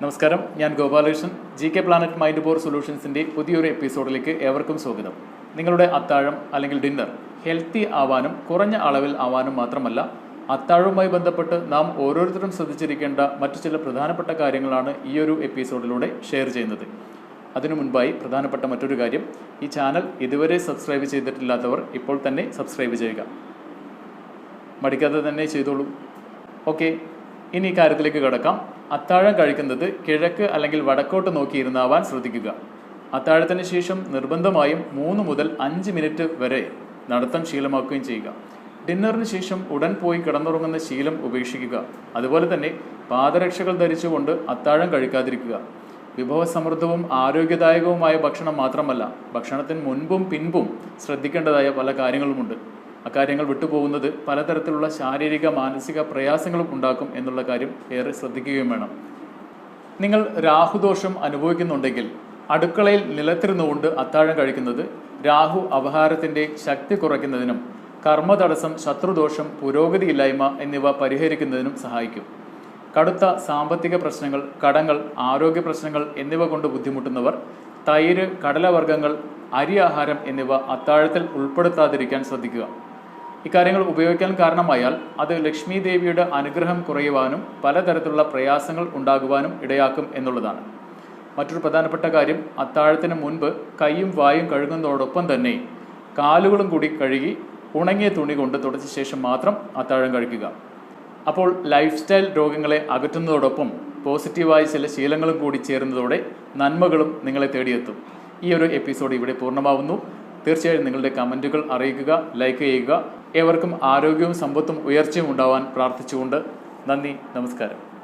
നമസ്കാരം ഞാൻ Gopalakrishnan. G K planet mind bore സൊല്യൂഷൻസിന്റെ പുതിയൊരു എപ്പിസോഡിലേക്ക് ഏവർക്കും സ്വാഗതം. നിങ്ങളുടെ അത്താഴം അല്ലെങ്കിൽ ഡിന്നർ ഹെൽത്തി ആവാനും കുറഞ്ഞ അളവിൽ ആവാനും മാത്രമല്ല അത്താഴവുമായി ബന്ധപ്പെട്ട് നാം ഓരോരുത്തരും ശ്രദ്ധിച്ചിരിക്കേണ്ട മറ്റു ചില പ്രധാനപ്പെട്ട കാര്യങ്ങളാണ് ഈ ഒരു എപ്പിസോഡിലൂടെ ഷെയർ ചെയ്യുന്നത്. അതിനു മുൻപായി പ്രധാനപ്പെട്ട മറ്റൊരു കാര്യം ഈ ചാനൽ ഇതുവരെ സബ്സ്ക്രൈബ് ചെയ്തിട്ടില്ലാത്തവർ ഇപ്പോൾ തന്നെ സബ്സ്ക്രൈബ് ചെയ്യുക. മടിക്കാതെ തന്നെ ചെയ്തോളൂ. ഓക്കെ ഇനി ഈ കാര്യത്തിലേക്ക് കിടക്കാം. അത്താഴം കഴിക്കുന്നത് കിഴക്ക് അല്ലെങ്കിൽ വടക്കോട്ട് നോക്കിയിരുന്നാവാൻ ശ്രദ്ധിക്കുക. അത്താഴത്തിന് ശേഷം നിർബന്ധമായും മൂന്ന് മുതൽ അഞ്ച് മിനിറ്റ് വരെ നടത്തം ശീലമാക്കുകയും ചെയ്യുക. ഡിന്നറിന് ശേഷം ഉടൻ പോയി കിടന്നുറങ്ങുന്ന ശീലം ഉപേക്ഷിക്കുക. അതുപോലെ തന്നെ പാദരക്ഷകൾ ധരിച്ചുകൊണ്ട് അത്താഴം കഴിക്കാതിരിക്കുക. വിഭവസമൃദ്ധവും ആരോഗ്യദായകവുമായ ഭക്ഷണം മാത്രമല്ല ഭക്ഷണത്തിന് മുൻപും പിൻപും ശ്രദ്ധിക്കേണ്ടതായ പല കാര്യങ്ങളുമുണ്ട്. അക്കാര്യങ്ങൾ വിട്ടുപോകുന്നത് പലതരത്തിലുള്ള ശാരീരിക മാനസിക പ്രയാസങ്ങളും ഉണ്ടാക്കും എന്നുള്ള കാര്യം ഏറെ ശ്രദ്ധിക്കുകയും വേണം. നിങ്ങൾ രാഹുദോഷം അനുഭവിക്കുന്നുണ്ടെങ്കിൽ അടുക്കളയിൽ നിലത്തിരുന്നുകൊണ്ട് അത്താഴം കഴിക്കുന്നത് രാഹു അപഹാരത്തിന്റെ ശക്തി കുറയ്ക്കുന്നതിനും കർമ്മതടസ്സം ശത്രുദോഷം പുരോഗതിയില്ലായ്മ എന്നിവ പരിഹരിക്കുന്നതിനും സഹായിക്കും. കടുത്ത സാമ്പത്തിക പ്രശ്നങ്ങൾ കടങ്ങൾ ആരോഗ്യ പ്രശ്നങ്ങൾ എന്നിവ കൊണ്ട് ബുദ്ധിമുട്ടുന്നവർ തൈര് കടലവർഗങ്ങൾ അരി ആഹാരം എന്നിവ അത്താഴത്തിൽ ഉൾപ്പെടുത്താതിരിക്കാൻ ശ്രദ്ധിക്കുക. ഇക്കാര്യങ്ങൾ ഉപയോഗിക്കാൻ കാരണമായാൽ അത് ലക്ഷ്മി ദേവിയുടെ അനുഗ്രഹം കുറയുവാനും പലതരത്തിലുള്ള പ്രയാസങ്ങൾ ഉണ്ടാകുവാനും ഇടയാക്കും എന്നുള്ളതാണ്. മറ്റൊരു പ്രധാനപ്പെട്ട കാര്യം അത്താഴത്തിന് മുൻപ് കൈയും വായും കഴുകുന്നതോടൊപ്പം തന്നെ കാലുകളും കൂടി കഴുകി ഉണങ്ങിയ തുണി കൊണ്ട് തുടച്ച ശേഷം മാത്രം അത്താഴം കഴിക്കുക. അപ്പോൾ ലൈഫ് സ്റ്റൈൽ രോഗങ്ങളെ അകറ്റുന്നതോടൊപ്പം പോസിറ്റീവായ ചില ശീലങ്ങളും കൂടി ചേരുന്നതോടെ നന്മകളും നിങ്ങളെ തേടിയെത്തും. ഈ ഒരു എപ്പിസോഡ് ഇവിടെ പൂർണമാവുന്നു. തീർച്ചയായും നിങ്ങളുടെ കമന്റുകൾ അറിയിക്കുക ലൈക്ക് ചെയ്യുക. ഏവർക്കും ആരോഗ്യവും സമ്പത്തും ഉയർച്ചയും ഉണ്ടാവാൻ പ്രാർത്ഥിച്ചുകൊണ്ട് നന്ദി നമസ്കാരം.